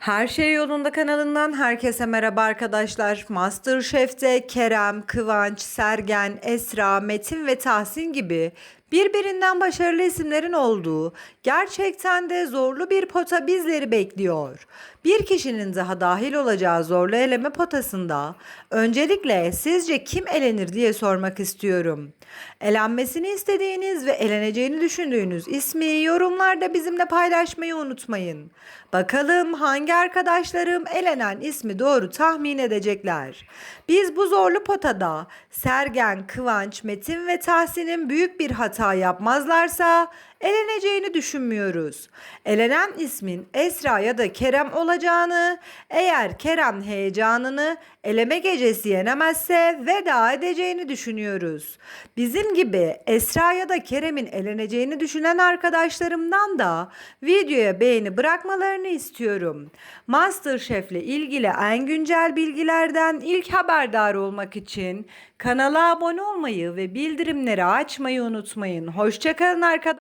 Her Şey Yolunda kanalından herkese merhaba arkadaşlar. Masterchef'te Kerem, Kıvanç, Sergen, Esra, Metin ve Tahsin gibi birbirinden başarılı isimlerin olduğu gerçekten de zorlu bir pota bizleri bekliyor. Bir kişinin daha dahil olacağı zorlu eleme potasında öncelikle sizce kim elenir diye sormak istiyorum. Elenmesini istediğiniz ve eleneceğini düşündüğünüz ismi yorumlarda bizimle paylaşmayı unutmayın. Bakalım hangi arkadaşlarım elenen ismi doğru tahmin edecekler. Biz bu zorlu potada Sergen, Kıvanç, Metin ve Tahsin'in büyük bir hata yapmazlarsa eleneceğini düşünmüyoruz. Elenen ismin Esra ya da Kerem olacağını, eğer Kerem heyecanını eleme gecesi yenemezse veda edeceğini düşünüyoruz. Bizim gibi Esra ya da Kerem'in eleneceğini düşünen arkadaşlarımdan da videoya beğeni bırakmalarını istiyorum. Masterchef ile ilgili en güncel bilgilerden ilk haberdar olmak için kanala abone olmayı ve bildirimleri açmayı unutmayın. Hoşçakalın arkadaşlar.